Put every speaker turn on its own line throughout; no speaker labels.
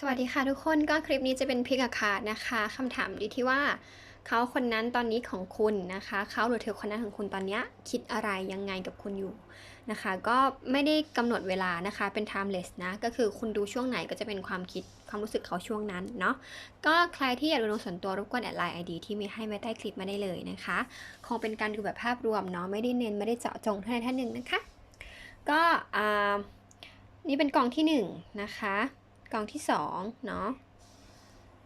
สวัสดีค่ะทุกคนก็คลิปนี้จะเป็นพิกอาคาดนะคะคำถามดีที่ว่าเขาคนนั้นตอนนี้ของคุณนะคะเขาหรือเธอคนนั้นของคุณตอนนี้คิดอะไรยังไงกับคุณอยู่นะคะ ก็ไม่ได้กำหนดเวลานะคะเป็น timeless นะก็คือคุณดูช่วงไหนก็จะเป็นความคิดความรู้สึกเขาช่วงนั้นเนาะก็ใครที่อยากดูส่วนตัวรบกวนแอดไลน์ไอดีที่มีให้ไว้ใต้คลิปมาได้เลยนะคะ คงเป็นการดูแบบภาพรวมเนาะไม่ได้เน้นไม่ได้เจาะจงท่านใดท่านหนึ่งนะคะ ก็อ่านี่เป็นกองที่หนึ่งนะคะ กล่องที่2เนาะ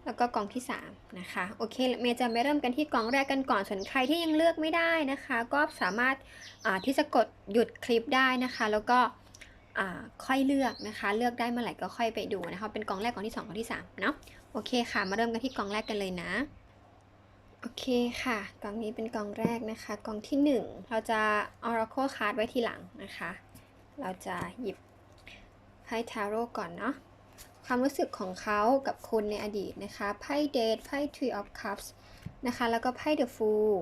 แล้วก็กล่องที่3นะคะโอเคเมย์จะไม่เริ่มกันที่กล่องแรกกันก่อนส่วนใครที่ยังเลือกไม่ได้นะคะ ก็สามารถที่จะกดหยุดคลิปได้นะคะ แล้วก็ค่อยเลือกนะคะ เลือกได้เมื่อไหร่ก็ค่อยไปดูนะคะ เป็นกล่องแรกกล่องที่2กล่องที่3เนาะโอเคค่ะมาเริ่มกันที่กล่องแรกกันเลยนะโอเคค่ะกล่องนี้เป็นกล่องแรกนะคะกล่องที่ 1 เราจะ Oracle Card ไว้ทีหลังนะคะ เราจะหยิบไพ่ทาโร่ก่อนเนาะ ความรู้สึกของเขากับคุณในอดีตนะคะ ไพ่เดท ไพ่ Three of Cups นะคะ แล้วก็ไพ่ The Fool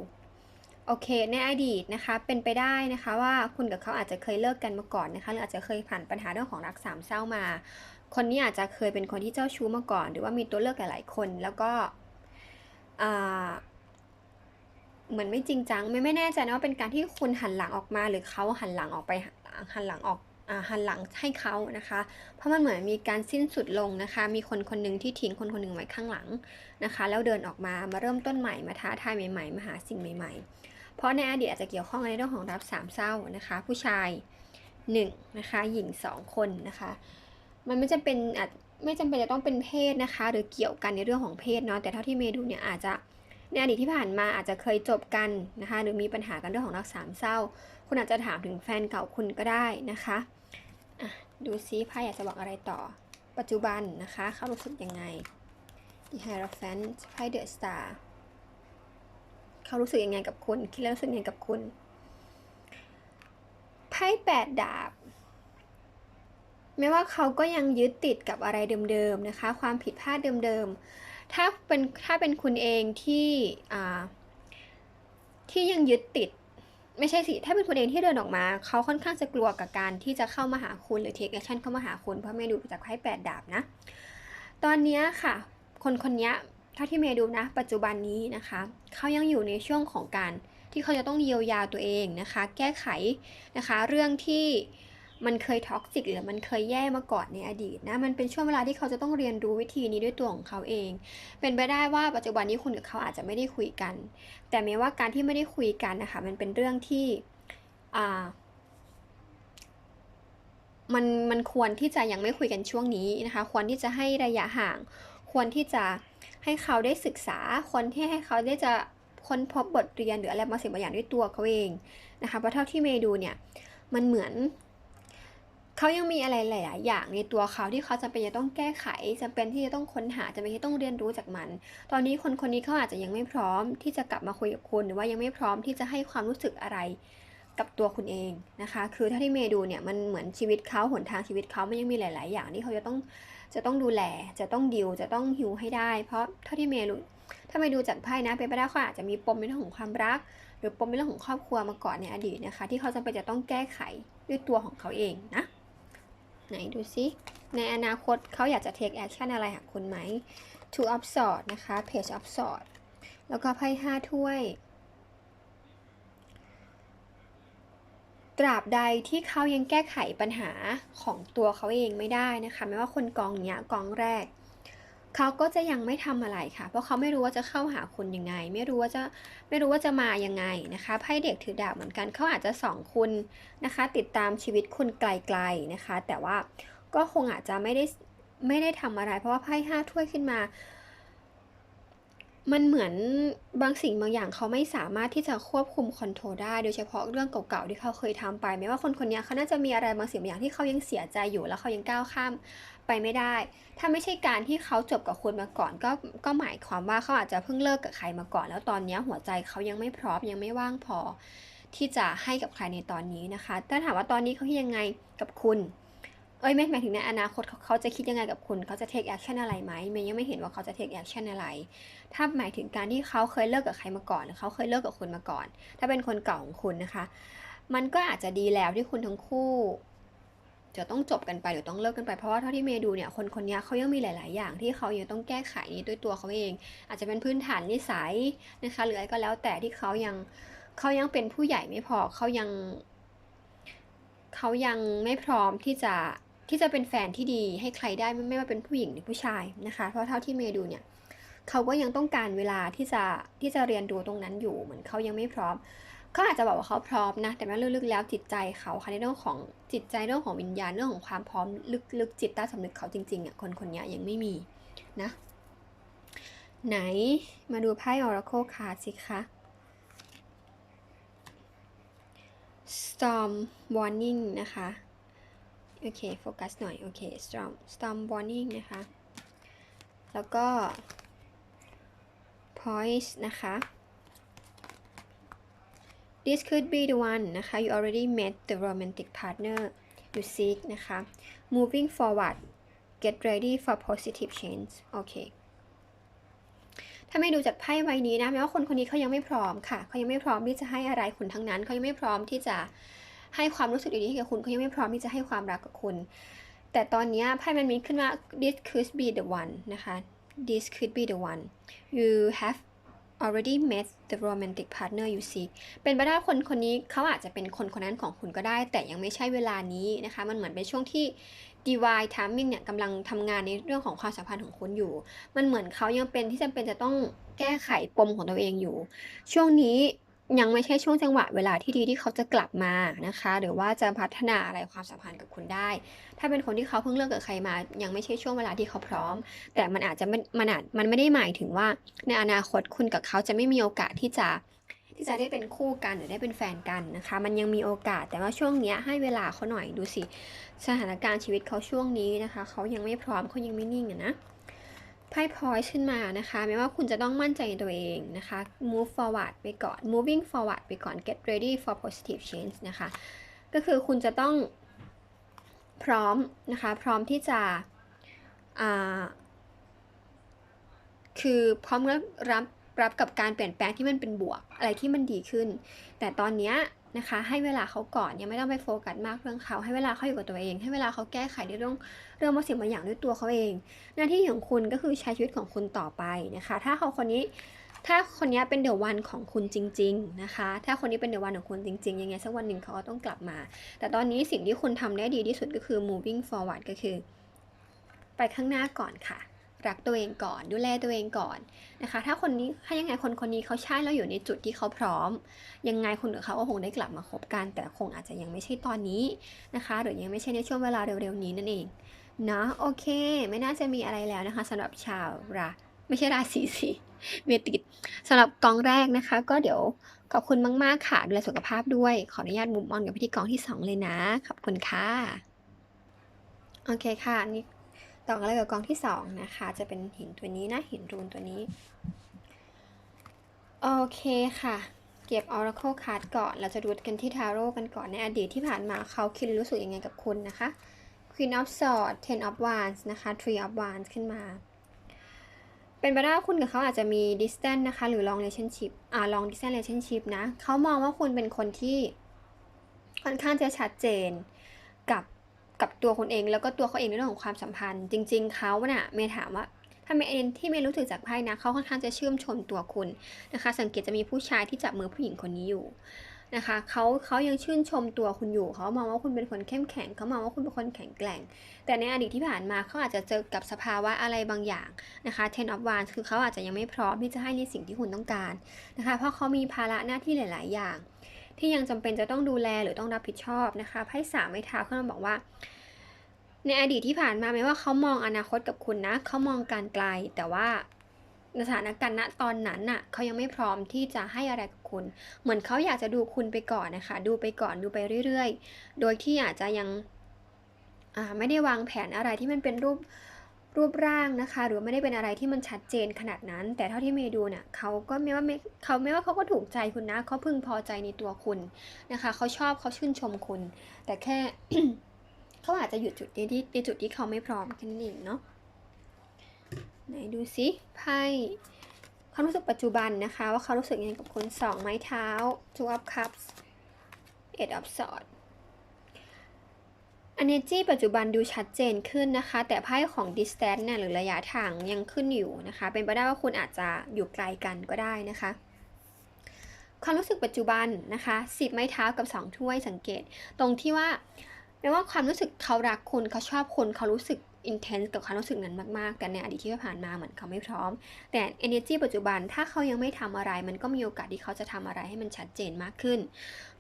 โอเค ในอดีตนะคะ เป็นไปได้นะคะว่าคุณกับเขาอาจจะเคยเลิกกันมาก่อนนะคะ หรืออาจจะเคยผ่านปัญหาเรื่องของรักสามเศร้ามา คนนี้อาจจะเคยเป็นคนที่เจ้าชู้มาก่อน หรือว่ามีตัวเลือกหลาย ๆ คน แล้วก็เหมือนไม่จริงจัง ไม่ไม่แน่ใจนะว่าเป็นการที่คุณหันหลังออกมา หรือเขาหันหลังออกไปหันหลังออก หันหลังให้เขานะคะ เพราะมันเหมือนมีการสิ้นสุดลงนะคะ มีคนคนหนึ่งที่ทิ้งคนคนหนึ่งไว้ข้างหลังนะคะ แล้วเดินออกมามาเริ่มต้นใหม่มาท้าทายใหม่ๆมาหาสิ่งใหม่ ๆ เพราะในอดีตอาจจะเกี่ยวข้องในเรื่องของรับสามเศร้านะคะ ผู้ชาย1นะคะหญิง 2 คนนะคะ มันไม่จำเป็นอาจไม่จำเป็นจะต้องเป็นเพศนะคะ หรือเกี่ยวกันในเรื่องของเพศเนาะแต่เท่าที่เมย์ดูเนี่ยอาจจะในอดีตที่ผ่านมาอาจจะเคยจบกันนะคะ หรือมีปัญหากันเรื่องของรักสามเศร้า คุณอาจจะถามถึงแฟนเก่าคุณก็ได้นะคะ ดูซิไพ่อยากจะบอกอะไรต่อ ปัจจุบันนะคะเขารู้สึกยังไง The Hierophant ไพ่ The Star เขารู้สึกยังไงกับคุณคิดแล้วรู้สึกยังไงกับคุณไพ่แปดดาบแม้ว่าเขาก็ยังยึดติดกับอะไรเดิมๆนะคะ ความผิดพลาดเดิมๆ ถ้าเป็นถ้าเป็นคุณเองที่ที่ยังยึดติด ไม่ใช่สิ ถ้าเป็นคุณเองที่เดินออกมา เขาค่อนข้างจะกลัวกับการที่จะเข้ามาหาคุณหรือเทคแอคชั่นเข้ามาหาคุณ เพราะเมย์ดูจากไพ่แปดดาบนะ ตอนนี้ค่ะ คนคนนี้ถ้าที่เมย์ดูนะ ปัจจุบันนี้นะคะ เขายังอยู่ในช่วงของการที่เขาจะต้องเยียวยาตัวเองนะคะ แก้ไขนะคะ เรื่องที่ มันเคยท็อกซิกหรือมันเคยแย่มาก่อนในอดีตนะ มันเป็นช่วงเวลาที่เขาจะต้องเรียนรู้วิธีนี้ด้วยตัวของเขาเอง เป็นไปได้ว่าปัจจุบันนี้คุณกับเขาอาจจะไม่ได้คุยกัน แต่แม้ว่าการที่ไม่ได้คุยกันนะคะ มันเป็นเรื่องที่อ่ามันมันควรที่จะยังไม่คุยกันช่วงนี้นะคะ ควรที่จะให้ระยะห่าง ควรที่จะให้เขาได้ศึกษาควรที่ให้เขาได้จะค้นพบบทเรียนหรืออะไรบางสิ่งบางอย่างด้วยตัวเขาเองนะคะเพราะเท่าที่เมย์ดูเนี่ย มันเหมือน เขายังมีอะไรหลาย ๆ อย่างในตัวเขาที่เขาจะเป็นจะต้องแก้ไขจะเป็นที่จะต้องค้นหาจะเป็นที่ต้องเรียนรู้จากมัน ตอนนี้คนคนนี้เขาอาจจะยังไม่พร้อมที่จะกลับมาคุยกับคุณ หรือว่ายังไม่พร้อมที่จะให้ความรู้สึกอะไรกับตัวคุณเองนะคะ คือถ้าที่เมย์ดูเนี่ยมันเหมือนชีวิตเขาหนทางชีวิตเขามันยังมีหลาย ๆ อย่างที่เขาจะต้องจะต้องดูแล จะต้องดิวจะต้องฮิวให้ได้ เพราะเท่าที่เมย์รู้ถ้าไม่ดูจากไพ่นะเป็นไปได้เขาอาจจะมีปมในเรื่องของความรัก หรือปมในเรื่องของครอบครัวมาก่อนในอดีตนะคะ ที่เขาจะไปจะต้องแก้ไขด้วยตัวของเขาเองนะ ไหนดูซิ ในอนาคตเขาอยากจะ take action อะไรหาคุณไหม two of swords นะคะ page of swords แล้วก็ไพ่ห้าถ้วย ตราบใดที่เขายังแก้ไขปัญหาของตัวเขาเองไม่ได้นะคะ ไม่ว่าคนกองเนี้ยกองแรก เขาก็จะยังไม่ทำอะไรค่ะ เพราะเขาไม่รู้ว่าจะเข้าหาคุณยังไง ไม่รู้ว่าจะไม่รู้ว่าจะมายังไงนะคะไพ่เด็กถือดาบเหมือนกันเขาอาจจะสองคุณนะคะ ติดตามชีวิตคุณไกลๆนะคะ แต่ว่าก็คงอาจจะไม่ได้ไม่ได้ทำอะไร เพราะว่าไพ่ห้าถ้วยขึ้นมา มันเหมือนบางสิ่งบางอย่างเขาไม่สามารถที่จะควบคุมคอนโทรลได้ โดยเฉพาะเรื่องเก่าๆที่เขาเคยทำไป ไม่ว่าคนคนนี้เขาน่าจะมีอะไรบางสิ่งบางอย่างที่เขายังเสียใจอยู่แล้วเขายังก้าวข้าม ไปไม่ได้ ถ้าไม่ใช่การที่เขาจบกับคุณมาก่อน ก็ก็หมายความว่าเขาอาจจะเพิ่งเลิกกับใครมาก่อน แล้วตอนนี้หัวใจเขายังไม่พร้อมยังไม่ว่างพอ ที่จะให้กับใครในตอนนี้นะคะถ้าถามว่าตอนนี้เขายังไงกับคุณเอ้ยไม่หมายถึงในอนาคตเขาจะคิดยังไงกับคุณเขาจะ take action อะไรไหมเมย์ยังไม่เห็นว่าเขาจะ take action อะไร ถ้าหมายถึงการที่เขาเคยเลิกกับใครมาก่อนหรือเขาเคยเลิกกับคุณมาก่อน ถ้าเป็นคนเก่าของคุณนะคะ มันก็อาจจะดีแล้วที่คุณทั้งคู่ จะต้องจบกันไปหรือต้องเลิกกันไปเพราะว่าเท่าที่เมย์ดูเนี่ยคนคนนี้เขายังมีหลาย ๆ อย่างที่เขายังต้องแก้ไขนี้ด้วยตัวเขาเอง อาจจะเป็นพื้นฐานนิสัยนะคะหรืออะไรก็แล้วแต่ที่เขายังเขายังเป็นผู้ใหญ่ไม่พอเขายังเขายังไม่พร้อมที่จะที่จะเป็นแฟนที่ดีให้ใครได้ไม่ไม่ว่าเป็นผู้หญิงหรือผู้ชายนะคะ เพราะเท่าที่เมย์ดูเนี่ยเขาก็ยังต้องการเวลาที่จะที่จะเรียนรู้ตรงนั้นอยู่เหมือนเขายังไม่พร้อม เขาอาจจะบอกว่าเขาพร้อมนะ แต่ว่าลึกๆแล้วจิตใจเขาค่ะในเรื่องของจิตใจเรื่องของวิญญาณเรื่องของความพร้อมลึกๆจิตใต้สำนึกเขาจริงๆอะคนคนนี้ยังไม่มีนะ ไหนมาดูไพ่ Oracle card สิคะ Storm Warning นะคะ โอเค โฟกัสหน่อย โอเค Storm Storm Warning นะคะ แล้วก็ Poise นะคะ This could be the one นะคะ you already met the romantic partner you seek นะคะ moving forward get ready for positive change โอเค ถ้าไม่ดูจากไพ่ใบนี้นะแม้ว่าคนคนนี้เขายังไม่พร้อมค่ะเขายังไม่พร้อมที่จะให้อะไรคุณทั้งนั้นเขายังไม่พร้อมที่จะให้ความรู้สึกดีๆให้กับคุณเขายังไม่พร้อมที่จะให้ความรักกับคุณ แต่ตอนนี้ไพ่มันมีขึ้นว่า this could be the one นะคะ this could be the one you have already met the romantic partner you seek เป็นไปได้คนคนนี้เขาอาจจะเป็นคนคนนั้นของคุณก็ได้ แต่ยังไม่ใช่เวลานี้นะคะ มันเหมือนเป็นช่วงที่ divine timing เนี่ยกำลังทำงานในเรื่องของความสัมพันธ์ของคุณอยู่ มันเหมือนเขายังเป็นที่จำเป็นจะต้องแก้ไขปมของตัวเองอยู่ ช่วงนี้ ยังไม่ใช่ช่วงจังหวะเวลาที่ดีที่เขาจะกลับมานะคะ หรือว่าจะพัฒนาอะไรความสัมพันธ์กับคุณได้ ถ้าเป็นคนที่เขาเพิ่งเลิกกับใครมา ยังไม่ใช่ช่วงเวลาที่เขาพร้อม แต่มันอาจจะไม่มันอาจมันไม่ได้หมายถึงว่า ในอนาคตคุณกับเขาจะไม่มีโอกาสที่จะที่จะได้เป็นคู่กันหรือได้เป็นแฟนกันนะคะ มันยังมีโอกาสแต่ว่าช่วงเนี้ยให้เวลาเขาหน่อยดูสิ สถานการณ์ชีวิตเขาช่วงนี้นะคะ เขายังไม่พร้อมเขายังไม่นิ่งอะนะ ไพ่พอยขึ้นมานะคะแม้ว่าคุณจะต้องมั่นใจในตัวเองนะคะ move forward ไปก่อน moving forward ไปก่อน get ready for positive change นะคะ ก็คือคุณจะต้องพร้อมนะคะ พร้อมที่จะคือพร้อมรับรับรับกับการเปลี่ยนแปลงที่มันเป็นบวกอะไรที่มันดีขึ้น แต่ตอนเนี้ย นะคะ ให้เวลาเขาก่อนยังไม่ต้องไปโฟกัสมากเรื่องเขา ให้เวลาเขาอยู่กับตัวเอง ให้เวลาเขาแก้ไขในเรื่องเรื่องบางสิ่งบางอย่างด้วยตัวเขาเอง หน้าที่ของคุณก็คือใช้ชีวิตของคุณต่อไปนะคะ ถ้าเขาคนนี้ถ้าคนนี้เป็นเดอะวันของคุณจริง ๆนะคะ ถ้าคนนี้เป็นเดอะวันของคุณจริง ๆ ยังไงสักวันหนึ่งเขาก็ต้องกลับมา แต่ตอนนี้สิ่งที่คุณทำได้ดีที่สุดก็คือ moving forward ก็คือ ไปข้างหน้าก่อนค่ะ รักตัวเองก่อน ดูแลตัวเองก่อนนะคะ ถ้าคนนี้ถ้ายังไงคนคนนี้เขาใช่แล้วอยู่ในจุดที่เขาพร้อม ยังไงคุณกับเขาก็คงได้กลับมาคบกัน แต่คงอาจจะยังไม่ใช่ตอนนี้นะคะ หรือยังไม่ใช่ในช่วงเวลาเร็วๆนี้นั่นเองเนาะโอเค ไม่น่าจะมีอะไรแล้วนะคะสำหรับชาวราไม่ใช่ราศีสิเมติดสำหรับกองแรกนะคะ ก็เดี๋ยวขอบคุณมาก ๆ ค่ะดูแลสุขภาพด้วย ขออนุญาตมุมออนกับพิธีกรที่สองเลยนะ ขอบคุณค่ะ โอเคค่ะนี่ ต่อกันเลยกับกองที่สองนะคะ จะเป็นหินตัวนี้นะ หินรูนตัวนี้ โอเคค่ะ เก็บ Oracle Card ก่อน เราจะดูกันที่ทาโร่กันก่อนในอดีตที่ผ่านมาเขาคิดรู้สึกยังไงกับคุณนะคะ Queen of Swords Ten of Wands นะคะ Three of Wands ขึ้นมา เป็นไปได้ว่าคุณกับเขาอาจจะมี distance นะคะ หรือ long relationship อ่า long distance relationship นะ เขามองว่าคุณเป็นคนที่ค่อนข้างจะชัดเจน กับตัวคุณเองแล้วก็ตัวเขาเองในเรื่องของความสัมพันธ์ จริง ๆเขาเนี่ยเมย์ถามว่าถ้าเมย์เองที่เมย์รู้สึกจากไพ่นะเขาค่อนข้างจะชื่นชมตัวคุณนะคะ สังเกตจะมีผู้ชายที่จับมือผู้หญิงคนนี้อยู่นะคะเขาเขายังชื่นชมตัวคุณอยู่เขามองว่าคุณเป็นคนเข้มแข็งเขามองว่าคุณเป็นคนแข็งแกร่ง แต่ในอดีตที่ผ่านมาเขาอาจจะเจอกับสภาวะอะไรบางอย่างนะคะ Ten of Wands คือเขาอาจจะยังไม่พร้อมที่จะให้ในสิ่งที่คุณต้องการนะคะเพราะเขามีภาระหน้าที่หลาย ๆ อย่าง ที่ยังจำเป็นจะต้องดูแลหรือต้องรับผิดชอบนะคะไพ่สามไม้เท้าเขาบอกว่า ในอดีตที่ผ่านมาไม่ว่าเขามองอนาคตกับคุณนะเขามองการไกล แต่ว่าสถานการณ์ณตอนนั้นน่ะเขายังไม่พร้อมที่จะให้อะไรกับคุณ เหมือนเขาอยากจะดูคุณไปก่อนนะคะ ดูไปก่อนดูไปเรื่อย ๆ โดยที่อาจจะยังไม่ได้วางแผนอะไรที่มันเป็นรูป รูปร่างนะคะ หรือไม่ได้เป็นอะไรที่มันชัดเจนขนาดนั้น แต่เท่าที่เมย์ดูเนี่ยเขาก็ไม่ว่าเขาไม่ว่าเขาก็ถูกใจคุณนะเขาพึงพอใจในตัวคุณนะคะเขาชอบเขาชื่นชมคุณ แต่แค่เขาอาจจะหยุดจุดนี้ที่ในจุดที่เขาไม่พร้อมแค่นั้นเองเนาะไหนดูซิไพ่ความรู้สึกปัจจุบันนะคะ ว่าเขารู้สึกยังไงกับคนสองไม้เท้า two of cups eight of swords energy ปัจจุบันดูชัดเจนขึ้นนะคะ แต่ไพ่ของ distance เนี่ยหรือระยะทางยังขึ้นอยู่นะคะ เป็นไปได้ว่าคุณอาจจะอยู่ไกลกันก็ได้นะคะความรู้สึกปัจจุบันนะคะสิบไม้เท้ากับสองถ้วยสังเกต ตรงที่ว่าแม้ว่าความรู้สึกเขารักคุณเขาชอบคุณเขารู้สึก intense กับความรู้สึกนั้นมากๆ แต่ในอดีตที่ผ่านมาเหมือนเขาไม่พร้อม แต่ energy ปัจจุบันถ้าเขายังไม่ทำอะไร มันก็มีโอกาสที่เขาจะทำอะไรให้มันชัดเจนมากขึ้น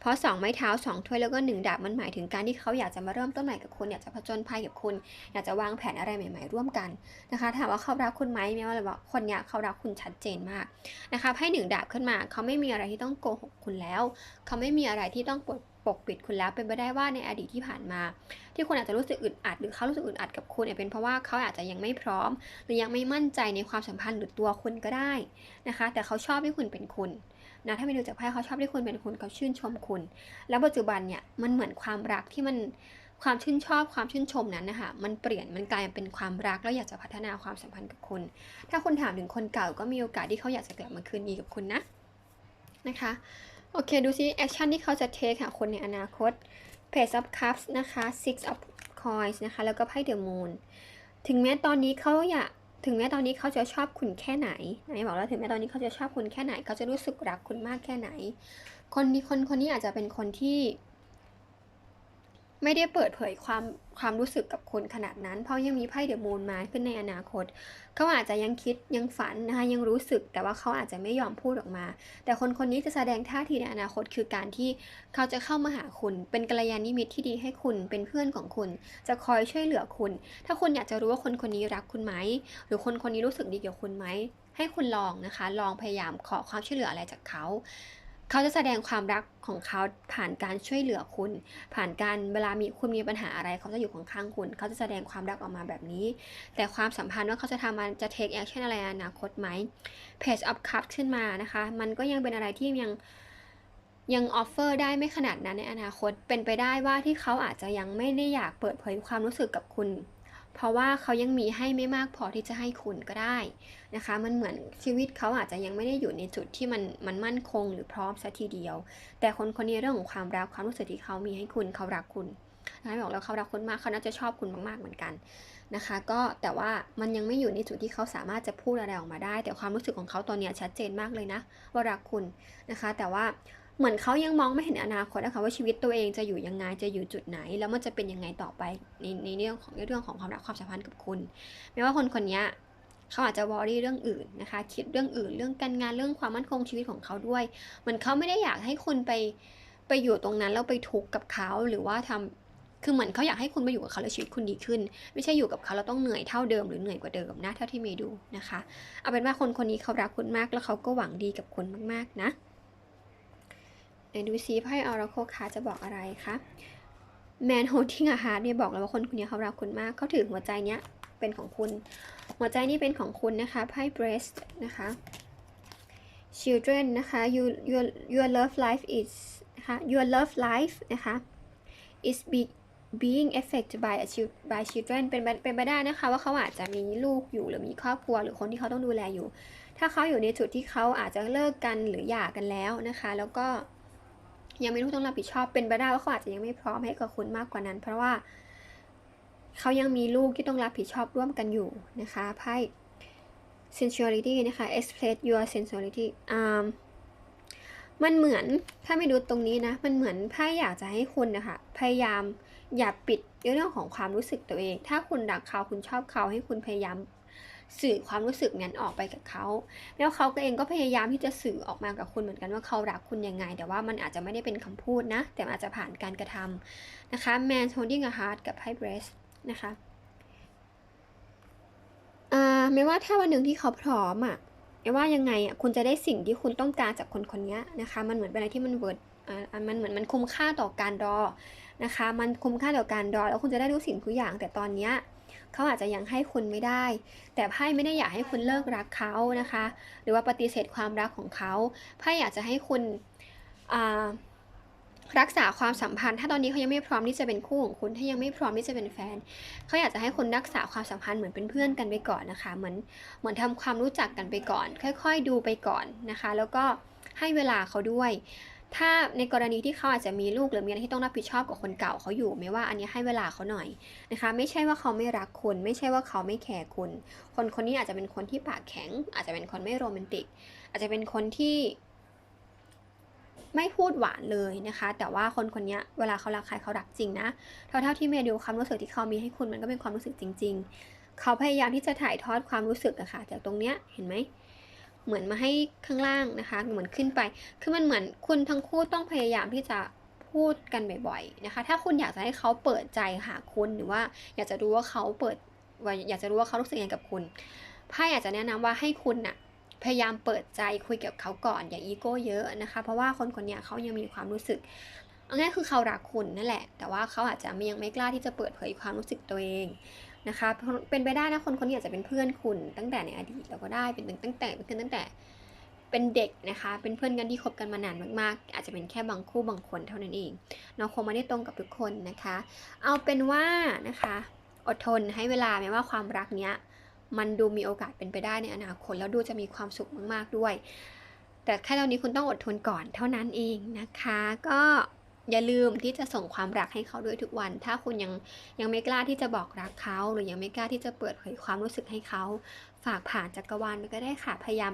เพราะ 2 ไม้เท้า 2 ถ้วยแล้วก็ 1 ดาบมันหมายถึงการที่เขาอยากจะมาเริ่มต้นใหม่กับคุณอยากจะผจญภัยกับคุณ อยากจะวางแผนอะไรใหม่ ๆ ร่วมกันนะคะถามว่าเขารักคุณไหมแม้ว่าเราบอกคนเนี้ยเขารักคุณชัดเจนมากนะคะให้หนึ่งดาบขึ้นมา เขาไม่มีอะไรที่ต้องโกหกคุณแล้ว เขาไม่มีอะไรที่ต้องปก ปกปิดคุณแล้วเป็นไปได้ว่าในอดีตที่ผ่านมา ที่คุณอาจจะรู้สึกอึดอัด หรือเขารู้สึกอึดอัดกับคุณเนี่ยเป็นเพราะว่าเขาอาจจะยังไม่พร้อม หรือยังไม่มั่นใจในความสัมพันธ์หรือตัวคุณก็ได้นะคะ แต่เขาชอบที่คุณเป็นคุณนะถ้าไปดูจากไพ่เขาชอบที่คุณเป็นคุณเขาชื่นชมคุณ แล้วปัจจุบันเนี่ยมันเหมือนความรักที่มันความชื่นชอบความชื่นชมนั้นนะคะมันเปลี่ยนมันกลายเป็นความรักแล้วอยากจะพัฒนาความสัมพันธ์กับคุณ ถ้าคุณถามถึงคนเก่าก็มีโอกาสที่เขาอยากจะกลับมาคืนดีกับคุณนะนะคะ โอเค ดูซิแอคชั่นที่เขาจะเทคค่ะคนในอนาคต Page of Cups นะคะ Six of Coins นะคะ แล้วก็ไพ่ The Moon ถึงแม้ตอนนี้เขาอยากถึงแม้ตอนนี้เขาจะชอบคุณแค่ไหนไหนบอกแล้วถึงแม้ตอนนี้เขาจะชอบคุณแค่ไหน เขาจะรู้สึกรักคุณมากแค่ไหน คนนี้คนคนนี้อาจจะเป็นคนที่ ไม่ได้เปิดเผยความความรู้สึกกับคุณขนาดนั้น เพราะยังมีไพ่เดอะมูนมาขึ้นในอนาคต เขาอาจจะยังคิดยังฝันนะคะยังรู้สึกแต่ว่าเขาอาจจะไม่ยอมพูดออกมา แต่คนคนนี้จะแสดงท่าทีในอนาคตคือการที่เขาจะเข้ามาหาคุณ เป็นกัลยาณมิตรที่ดีให้คุณเป็นเพื่อนของคุณ จะคอยช่วยเหลือคุณ ถ้าคุณอยากจะรู้ว่าคนคนนี้รักคุณไหม หรือคนคนนี้รู้สึกดีกับคุณไหมให้คุณลองนะคะ ลองพยายามขอความช่วยเหลืออะไรจากเขา เขาจะแสดงความรักของเขาผ่านการช่วยเหลือคุณ ผ่านการเวลามีคุณมีปัญหาอะไร เขาจะอยู่ข้างๆคุณ เขาจะแสดงความรักออกมาแบบนี้ แต่ความสัมพันธ์ว่าเขาจะทำมันจะ take action อะไรในอนาคตไหม Page of cup ขึ้นมานะคะ มันก็ยังเป็นอะไรที่ยังยังออฟเฟอร์ได้ไม่ขนาดนั้นในอนาคต เป็นไปได้ว่าที่เขาอาจจะยังไม่ได้อยากเปิดเผยความรู้สึกกับคุณ เพราะว่าเขายังมีให้ไม่มากพอที่จะให้คุณก็ได้นะคะ มันเหมือนชีวิตเขาอาจจะยังไม่ได้อยู่ในจุดที่มันมันมั่นคงหรือพร้อมสัทีเดียว แต่คนคนนี้เรื่องของความรักความรู้สึกที่เขามีให้คุณเขารักคุณนะคะบอกแล้วเขารักคุณมากเขาน่าจะชอบคุณมากๆเหมือนกันนะคะ ก็แต่ว่ามันยังไม่อยู่ในจุดที่เขาสามารถจะพูดอะไรออกมาได้ แต่ความรู้สึกของเขาตอนนี้ชัดเจนมากเลยนะว่ารักคุณนะคะ แต่ว่า เหมือนเขายังมองไม่เห็นอนาคตนะคะว่าชีวิตตัวเองจะอยู่ยังไงจะอยู่จุดไหน แล้วมันจะเป็นยังไงต่อไปในในเรื่องของเรื่องของความรักความสัมพันธ์กับคุณไม่ว่าคนคนนี้เขาอาจจะวอรี่เรื่องอื่นนะคะ คิดเรื่องอื่น เรื่องการงานเรื่องความมั่นคงชีวิตของเขาด้วยเหมือนเขาไม่ได้อยากให้คุณไปไปอยู่ตรงนั้นแล้วไปทุกข์กับเขาหรือว่าทำคือเหมือนเขาอยากให้คุณไปอยู่กับเขาแล้วชีวิตคุณดีขึ้น ไม่ใช่อยู่กับเขาแล้วต้องเหนื่อยเท่าเดิมหรือเหนื่อยกว่าเดิมนะเท่าที่เมย์ดูนะคะ เอาเป็นว่าคนคนนี้เขารักคุณมากแล้วเขาก็หวังดีกับคุณมากๆนะ ไหนดูซิไพ่ออราโคคาจะบอกอะไรคะ Man holding a heart เนี่ยบอกแล้วว่าคนคนนี้เขารักคุณมากเขาถือหัวใจเนี้ยเป็นของคุณ หัวใจนี่เป็นของคุณนะคะไพ่ breast นะคะ children นะคะ you your your love life is นะคะ your love life นะคะ is be being affected by a child by children เป็นเป็นไปได้นะคะ ว่าเขาอาจจะมีลูกอยู่หรือมีครอบครัว หรือคนที่เขาต้องดูแลอยู่ ถ้าเขาอยู่ในจุดที่เขาอาจจะเลิกกันหรือหย่ากันแล้วนะคะ แล้วก็ ยังไม่รู้ต้องรับผิดชอบเป็นไปได้ว่าเขาอาจจะยังไม่พร้อมให้กับคุณมากกว่านั้น เพราะว่าเขายังมีลูกที่ต้องรับผิดชอบร่วมกันอยู่นะคะไพ่ sensuality นะคะ express your sensuality อ่ามันเหมือนถ้าไม่ดูตรงนี้นะ มันเหมือนไพ่อยากจะให้คุณนะคะพยายามอย่าปิดเรื่องของความรู้สึกตัวเอง ถ้าคุณรักเขาคุณชอบเขาให้คุณพยายาม สื่อความรู้สึกนั้นออกไปกับเขา แล้วเขาก็เองก็พยายามที่จะสื่อออกมากับคุณเหมือนกันว่าเขารักคุณยังไง แต่ว่ามันอาจจะไม่ได้เป็นคำพูดนะ แต่อาจจะผ่านการกระทำนะคะ Man holding a heart กับ High breast นะคะอ่าไม่ว่าถ้าวันหนึ่งที่เขาพร้อมอะไม่ว่ายังไงอะคุณจะได้สิ่งที่คุณต้องการจากคนคนนี้นะคะ มันเหมือนเป็นอะไรที่มันเวิร์ดอ่ามันเหมือนมันคุ้มค่าต่อการรอนะคะ มันคุ้มค่าต่อการรอ แล้วคุณจะได้รู้สิ่งทุกอย่างแต่ตอนเนี้ย เขาอาจจะยังให้คุณไม่ได้ แต่ไพ่ไม่ได้อยากให้คุณเลิกรักเขานะคะ หรือว่าปฏิเสธความรักของเขาไพ่อยากจะให้คุณรักษาความสัมพันธ์ ถ้าตอนนี้เขายังไม่พร้อมที่จะเป็นคู่ของคุณ ถ้ายังไม่พร้อมที่จะเป็นแฟน เขาอยากจะให้คุณรักษาความสัมพันธ์เหมือนเป็นเพื่อนกันไปก่อนนะคะ เหมือนเหมือนทำความรู้จักกันไปก่อน ค่อย ๆ ดูไปก่อนนะคะ แล้วก็ให้เวลาเขาด้วย ถ้าในกรณีที่เขาอาจจะมีลูกหรือมีอะไรที่ต้องรับผิดชอบกับคนเก่าเขาอยู่ไม่ว่าอันนี้ให้เวลาเขาหน่อยนะคะ ไม่ใช่ว่าเขาไม่รักคุณ ไม่ใช่ว่าเขาไม่แคร์คุณ คนคนนี้อาจจะเป็นคนที่ปากแข็ง อาจจะเป็นคนไม่โรแมนติก อาจจะเป็นคนที่ ไม่พูดหวานเลยนะคะ แต่ว่าคนคนนี้เวลาเขารักใครเขารักจริงนะเท่าเท่าที่เมย์ดูความรู้สึกที่เขามีให้คุณมันก็เป็นความรู้สึกจริง ๆ เขาพยายามที่จะถ่ายทอดความรู้สึกอะค่ะจากตรงเนี้ยเห็นไหม เหมือนมาให้ข้างล่างนะคะ เหมือนขึ้นไป คือมันเหมือนคุณทั้งคู่ต้องพยายามที่จะพูดกันบ่อยๆนะคะ ถ้าคุณอยากจะให้เขาเปิดใจหาคุณหรือว่า อยากจะรู้ว่าเขาเปิดว่าอยากจะรู้ว่าเขารู้สึกยังไงกับคุณไพ่อาจจะแนะนำว่าให้คุณน่ะพยายามเปิดใจคุยกับเขาก่อนอย่าอีโก้เยอะนะคะ เพราะว่าคนคนนี้เขายังมีความรู้สึกง่ายคือเขารักคุณนั่นแหละ แต่ว่าเขาอาจจะยังไม่กล้าที่จะเปิดเผยความรู้สึกตัวเอง นะคะ เป็นไปได้นะคนคนนี้อาจจะเป็นเพื่อนคุณตั้งแต่ในอดีตแล้วก็ได้เป็นตั้งแต่เป็นเพื่อนตั้งแต่เป็นเด็กนะคะ เป็นเพื่อนกันที่คบกันมานานมากๆ อาจจะเป็นแค่บางคู่บางคนเท่านั้นเอง เราคงไม่ได้ตรงกับทุกคนนะคะ เอาเป็นว่านะคะ อดทนให้เวลาแม้ว่าความรักเนี้ยมันดูมีโอกาสเป็นไปได้ในอนาคตแล้วดูจะมีความสุขมาก ๆด้วย แต่แค่ตอนนี้คุณต้องอดทนก่อนเท่านั้นเองนะคะ ก็ อย่าลืมที่จะส่งความรักให้เขาด้วยทุกวัน ถ้าคุณยังยังไม่กล้าที่จะบอกรักเขาหรือยังไม่กล้าที่จะเปิดเผยความรู้สึกให้เขา ฝากผ่านจักรวาลก็ได้ค่ะ พยายาม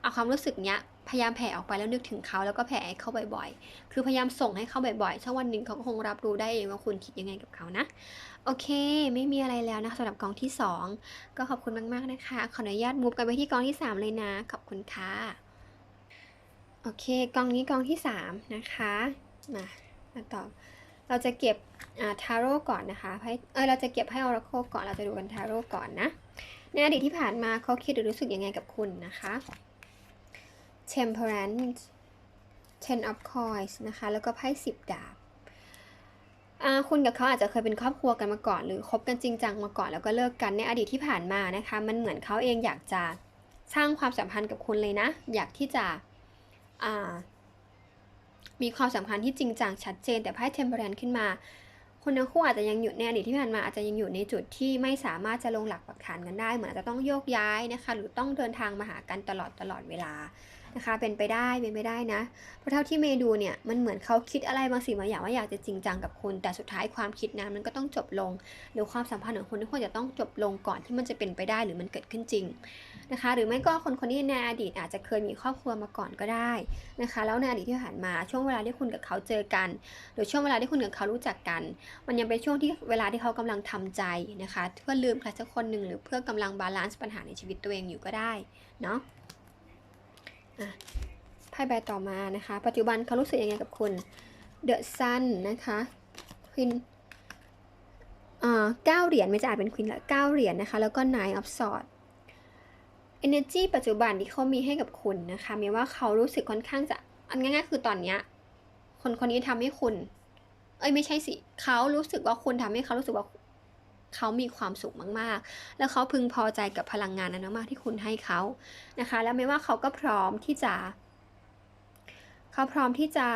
เอาความรู้สึกเนี้ยพยายามแผ่ออกไปแล้วนึกถึงเขาแล้วก็แผ่ให้เขาบ่อยๆ คือพยายามส่งให้เขาบ่อยๆถ้าวันหนึ่งเขาก็คงรับรู้ได้เองว่าคุณคิดยังไงกับเขานะ โอเค ไม่มีอะไรแล้วนะคะสำหรับกองที่ 2 ก็ขอบคุณมากๆนะคะ ขออนุญาตมูฟกันไปที่กองที่ 3 เลยนะ ขอบคุณค่ะ โอเค กองนี้กองที่ 3 นะคะ มา มาต่อ เราจะเก็บทาโร่ก่อนนะคะไพ่เออเราจะเก็บให้ออร์โคก่อน เราจะดูกันทาโร่ก่อนนะ ในอดีตที่ผ่านมาเขาคิดหรือรู้สึกยังไงกับคุณนะคะ Temperance Ten of Coins นะคะ แล้วก็ไพ่สิบดาบคุณกับเขาอาจจะเคยเป็นครอบครัวกันมาก่อน หรือคบกันจริงจังมาก่อนแล้วก็เลิกกันในอดีตที่ผ่านมานะคะ มันเหมือนเขาเองอยากจะสร้างความสัมพันธ์กับคุณเลยนะ อยากที่จะ มีความสำคัญที่จริงจังชัดเจน แต่ไพ่เทมเปอร์ขึ้นมา คนทั้งคู่อาจจะยังอยู่ในอดีตที่ผ่านมาอาจจะยังอยู่ในจุดที่ไม่สามารถจะลงหลักปักฐานกันได้ เหมือนจะต้องโยกย้ายนะคะ หรือต้องเดินทางมาหากันตลอดตลอดเวลา นะคะ เป็นไปได้เป็นไปได้นะ เพราะเท่าที่เมย์ดูเนี่ยมันเหมือนเขาคิดอะไรบางสิ่งบางอย่างว่าอยากจะจริงจังกับคุณ แต่สุดท้ายความคิดนั้นมันก็ต้องจบลง หรือความสัมพันธ์ของคุณที่ควรจะต้องจบลงก่อนที่มันจะเป็นไปได้หรือมันเกิดขึ้นจริงนะคะ หรือไม่ก็คนคนนี้ในอดีตอาจจะเคยมีครอบครัวมาก่อนก็ได้นะคะ แล้วในอดีตที่ผ่านมาช่วงเวลาที่คุณกับเขาเจอกัน หรือช่วงเวลาที่คุณกับเขารู้จักกัน มันยังเป็นช่วงที่เวลาที่เขากำลังทำใจนะคะ เพื่อลืมใครสักคนหนึ่งหรือเพื่อกำลังบาลานซ์ปัญหาในชีวิตตัวเองอยู่ก็ได้เนาะ ไพ่ใบต่อมานะคะ ปัจจุบันเขารู้สึกยังไงกับคุณ The Sun นนะคะควินอ่าเก้าเหรียญไม่จะอาจเป็นควินละเก้าเหรียญนะคะ แล้วก็ Nine of Swords Energy ปัจจุบันที่เขามีให้กับคุณนะคะมีว่าเขารู้สึกค่อนข้างจะอันง่ายๆคือตอนเนี้ยคนคนนี้ทำให้คุณ เอ้ยไม่ใช่สิเขารู้สึกว่าคุณทำให้เขารู้สึกว่า เขามีความสุขมากๆ แล้วเขาพึงพอใจกับพลังงานนั้นมากที่คุณให้เขานะคะ แล้วไม่ว่าเขาก็พร้อมที่จะ เขาพร้อมที่จะ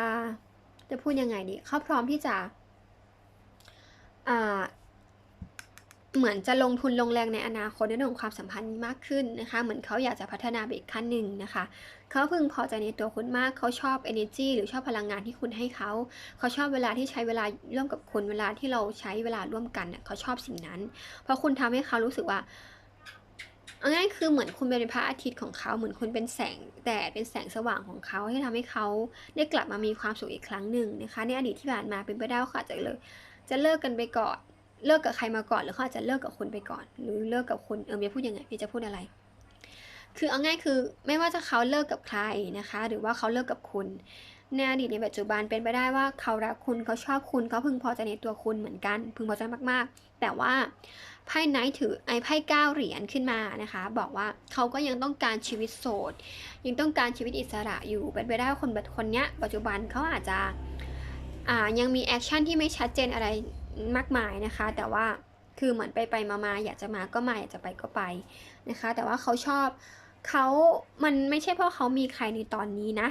จะพูดยังไงดีเขาพร้อมที่จะเหมือนจะลงทุนลงแรงในอนาคตในเรื่องของความสัมพันธ์มากขึ้นนะคะ เหมือนเขาอยากจะพัฒนาไปอีกขั้นหนึ่งนะคะ เขาพึงพอใจในตัวคุณมาก เขาชอบ energy หรือชอบพลังงานที่คุณให้เขา เขาชอบเวลาที่ใช้เวลาร่วมกับคุณ เวลาที่เราใช้เวลาร่วมกันเขาชอบสิ่งนั้น เพราะคุณทำให้เขารู้สึกว่าเอาง่ายคือเหมือนคุณเป็นพระอาทิตย์ของเขา เหมือนคุณเป็นแสงแดดเป็นแสงสว่างของเขาที่ทำให้เขาได้กลับมามีความสุขอีกครั้งหนึ่งนะคะ ในอดีตที่ผ่านมาเป็นไปได้ว่าเขาจะเลิกจะเลิกกันไปก่อน เลิกกับใครมาก่อน หรือเขาอาจจะเลิกกับคุณไปก่อน หรือเลิกกับคุณเออพี่พูดยังไงพี่จะพูดอะไร คือเอาง่ายคือไม่ว่าจะเขาเลิกกับใครนะคะ หรือว่าเขาเลิกกับคุณในอดีตในปัจจุบันเป็นไปได้ว่าเขารักคุณเขาชอบคุณเขาพึงพอใจในตัวคุณเหมือนกัน พึงพอใจมากๆ แต่ว่าไพ่ไนท์ถือไอ้ไพ่เก้าเหรียญขึ้นมานะคะ บอกว่าเขาก็ยังต้องการชีวิตโสด ยังต้องการชีวิตอิสระอยู่เป็นไปได้ว่าคนแบบคนเนี้ยปัจจุบันเขาอาจจะอ่ายังมีแอคชั่นที่ไม่ชัดเจนอะไรมากมายนะคะ แต่ว่าคือเหมือนไปไปมาๆอยากจะมาก็มาอยากจะไปก็ไปนะคะ แต่ว่าเขาชอบ เขามันไม่ใช่เพราะเขามีใครในตอนนี้นะ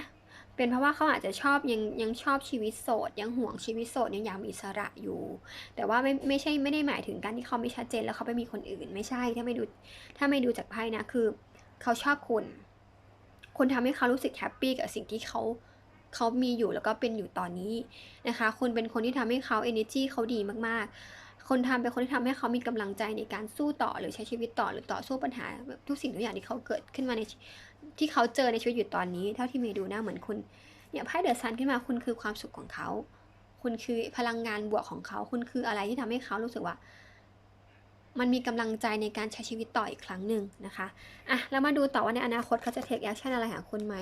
เป็นเพราะว่าเขาอาจจะชอบยังยังชอบชีวิตโสด ยังห่วงชีวิตโสดยังอยากมีอิสระอยู่ แต่ว่าไม่ไม่ใช่ไม่ได้หมายถึงการที่เขาไม่ชัดเจนแล้วเขาไปมีคนอื่น ไม่ใช่ถ้าไม่ดูถ้าไม่ดูจากไพ่นะคือเขาชอบคุณคุณทำให้เขารู้สึกแฮปปี้กับสิ่งที่เขาเขามีอยู่แล้วก็เป็นอยู่ตอนนี้นะคะ คุณเป็นคนที่ทำให้เขา energy เขาดีมากๆ คนทำเป็นคนที่ทำให้เขามีกำลังใจในการสู้ต่อหรือใช้ชีวิตต่อหรือต่อสู้ปัญหาทุกสิ่งทุกอย่างที่เขาเกิดขึ้นมาในที่เขาเจอในชีวิตอยู่ตอนนี้ เท่าที่เมย์ดูนะเหมือนคุณเนี่ยไพ่เดอะซันขึ้นมาคุณคือความสุขของเขา คุณคือพลังงานบวกของเขา คุณคืออะไรที่ทำให้เขารู้สึกว่า มันมีกำลังใจในการใช้ชีวิตต่ออีกครั้งหนึ่งนะคะอะแล้วมาดูต่อว่าในอนาคตเขาจะ take action อะไรหาคุณไหม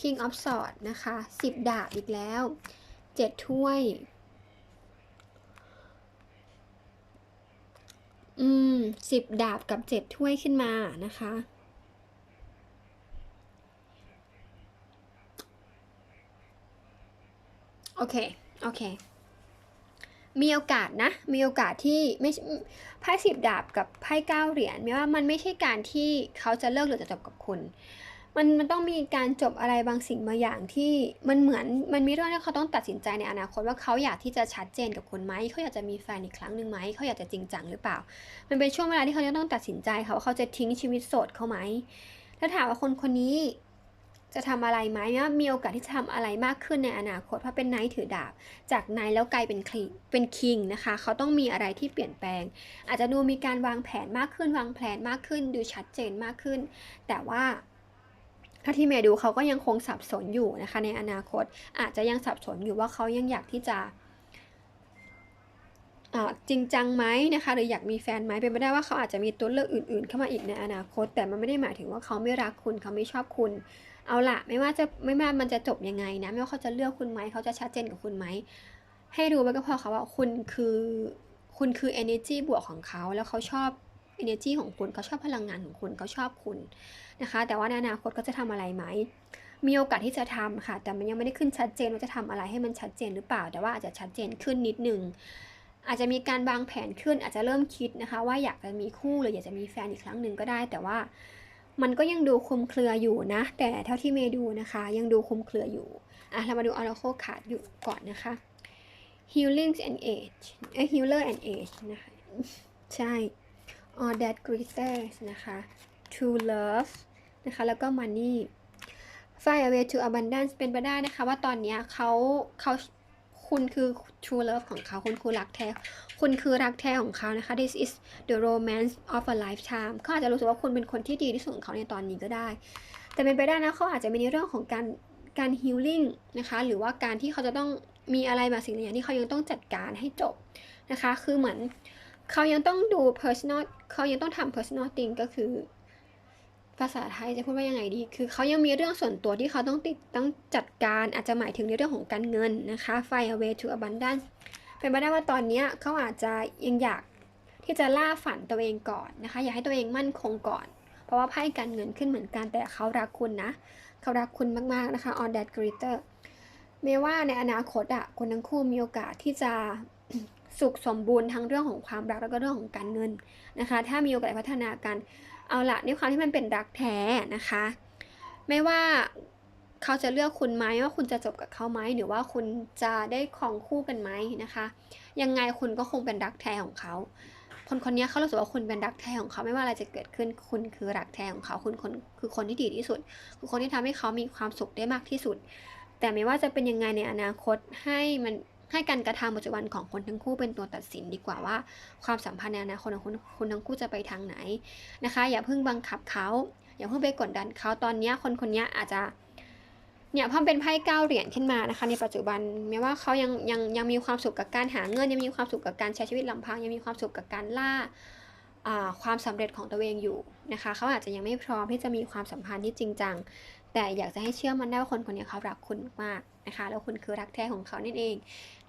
King of Swords นะคะ10 ดาบอีกแล้ว 7 ถ้วย อืมสิบดาบกับเจ็ดถ้วยขึ้นมานะคะ โอเค โอเค มีโอกาสนะ มีโอกาสที่ไม่ไพ่สิบดาบกับไพ่เก้าเหรียญไม่ว่ามันไม่ใช่การที่เขาจะเลิกหรือจะจบกับคุณ มันมันต้องมีการจบอะไรบางสิ่งบางอย่างที่มันเหมือนมันมีเรื่องที่เขาต้องตัดสินใจในอนาคตว่าเขาอยากที่จะชัดเจนกับคุณไหมเขาอยากจะมีแฟนอีกครั้งหนึ่งไหมเขาอยากจะจริงจังหรือเปล่า มันเป็นช่วงเวลาที่เขาจะต้องตัดสินใจค่ะว่าเขาจะทิ้งชีวิตโสดเขาไหมถ้าถามว่าคนคนนี้จะทำอะไรไหมเนี่ยมีโอกาสที่จะทำอะไรมากขึ้นในอนาคตเพราะเป็นไนท์ถือดาบ จากไนท์แล้วกลายเป็นคลีเป็นคิงนะคะ เขาต้องมีอะไรที่เปลี่ยนแปลง อาจจะดูมีการวางแผนมากขึ้นวางแผนมากขึ้น ดูชัดเจนมากขึ้น แต่ว่า ถ้าที่เมย์ดูเขาก็ยังคงสับสนอยู่นะคะ ในอนาคตอาจจะยังสับสนอยู่ว่าเขายังอยากที่จะจริงจังไหมนะคะหรืออยากมีแฟนไหมเป็นไปได้ว่าเขาอาจจะมีตัวเลือกอื่น ๆ เข้ามาอีกในอนาคต แต่มันไม่ได้หมายถึงว่าเขาไม่รักคุณเขาไม่ชอบคุณ เอาละไม่ว่าจะไม่ว่ามันจะจบยังไงนะไม่ว่าเขาจะเลือกคุณไหมเขาจะชัดเจนกับคุณไหมให้รู้ไว้ก็พอค่ะว่าคุณคือคุณคือ energy บวกของเขาแล้วเขาชอบ energy ของคุณเขาชอบพลังงานของคุณเขาชอบคุณนะคะ แต่ว่าในอนาคตเขาจะทำอะไรไหมมีโอกาสที่จะทำค่ะ แต่มันยังไม่ได้ขึ้นชัดเจนว่าจะทำอะไรให้มันชัดเจนหรือเปล่า แต่ว่าอาจจะชัดเจนขึ้นนิดนึงอาจจะมีการวางแผนขึ้นอาจจะเริ่มคิดนะคะ ว่าอยากจะมีคู่หรืออยากจะมีแฟนอีกครั้งหนึ่งก็ได้ แต่ว่ามันก็ยังดูคลุมเครืออยู่นะ แต่เท่าที่เมย์ดูนะคะ ยังดูคลุมเครืออยู่อะเรามาดู Oracle card อยู่ก่อนนะคะ Healing and Age เอ้ Healer and Age นะคะใช่ All That Glitters นะคะ True Love นะคะแล้วก็ Money Fly Away to Abundance เป็นไปได้นะคะว่าตอนนี้เขาเขาคุณคือ true love ของเขา คุณคือรักแท้ คุณคือรักแท้ของเขานะคะ this is the romance of a lifetime เขาอาจจะรู้สึกว่าคุณเป็นคนที่ดีที่สุดของเขาในตอนนี้ก็ได้ แต่เป็นไปได้นะเขาอาจจะมีในเรื่องของการการ healing นะคะ หรือว่าการที่เขาจะต้องมีอะไรบางสิ่งบางอย่างที่เขายังต้องจัดการให้จบนะคะ คือเหมือน เขายังต้องดู personal เขายังต้องทำ personal thing ก็คือ ภาษาไทยจะพูดว่ายังไงดี คือเขายังมีเรื่องส่วนตัวที่เขาต้องติดต้องจัดการอาจจะหมายถึงในเรื่องของการเงินนะคะ Fire away to abundance เป็นไปได้ว่าตอนนี้เขาอาจจะยังอยากที่จะล่าฝันตัวเองก่อนนะคะ อยากให้ตัวเองมั่นคงก่อน เพราะว่าไพ่การเงินขึ้นเหมือนกันแต่เขารักคุณนะ เขารักคุณมากๆนะคะ on that glitter ไม่ว่าในอนาคตอะคนทั้งคู่มีโอกาสที่จะ สุขสมบูรณ์ทั้งเรื่องของความรักแล้วก็เรื่องของการเงินนะคะ ถ้ามีโอกาสพัฒนากันเอาละด้วยความที่มันเป็นรักแท้นะคะ ไม่ว่าเขาจะเลือกคุณไหมว่าคุณจะจบกับเขาไหมหรือว่าคุณจะได้ครองคู่กันไหมนะคะ ยังไงคุณก็คงเป็นรักแท้ของเขาคนคนนี้เขารู้สึกว่าคุณเป็นรักแท้ของเขาไม่ว่าอะไรจะเกิดขึ้นคุณคือรักแท้ของเขาคุณคนคือคนที่ดีที่สุด คือคนที่ทำให้เขามีความสุขได้มากที่สุด แต่ไม่ว่าจะเป็นยังไงในอนาคตให้มัน ให้การกระทำปัจจุบันของคนทั้งคู่เป็นตัวตัดสินดีกว่าว่า ความสัมพันธ์ในอนาคตของคุณคุณทั้งคู่จะไปทางไหนนะคะ อย่าเพิ่งบังคับเขาอย่าเพิ่งไปกดดันเขาตอนนี้คนคนนี้อาจจะเนี่ยพอเป็นไพ่เก้าเหรียญขึ้นมานะคะ ในปัจจุบันแม้ว่าเขายังยังยังมีความสุขกับการหาเงินยังมีความสุขกับการใช้ชีวิตลำพัง ยังมีความสุขกับการล่าความสำเร็จของตัวเองอยู่นะคะเขาอาจจะยังไม่พร้อมที่จะมีความสัมพันธ์ที่จริงจังแต่อยากจะให้เชื่อมันได้ว่าคนคนนี้เขารักคุณมาก นะคะ แล้วคุณคือรักแท้ของเขานั่นเอง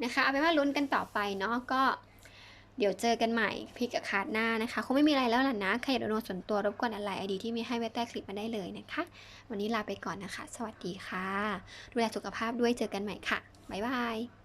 นะคะเอาเป็นว่าลุ้นกันต่อไปเนาะก็เดี๋ยวเจอกันใหม่พิกกับคาดหน้านะคะคงไม่มีอะไรแล้วล่ะนะใครอยากโดนส่วนตัวรบกวนอะไรไอดีที่มีให้ไว้ใต้คลิปมาได้เลยนะคะ วันนี้ลาไปก่อนนะคะ สวัสดีค่ะ ดูแลสุขภาพด้วยเจอกันใหม่ค่ะ บ๊ายบาย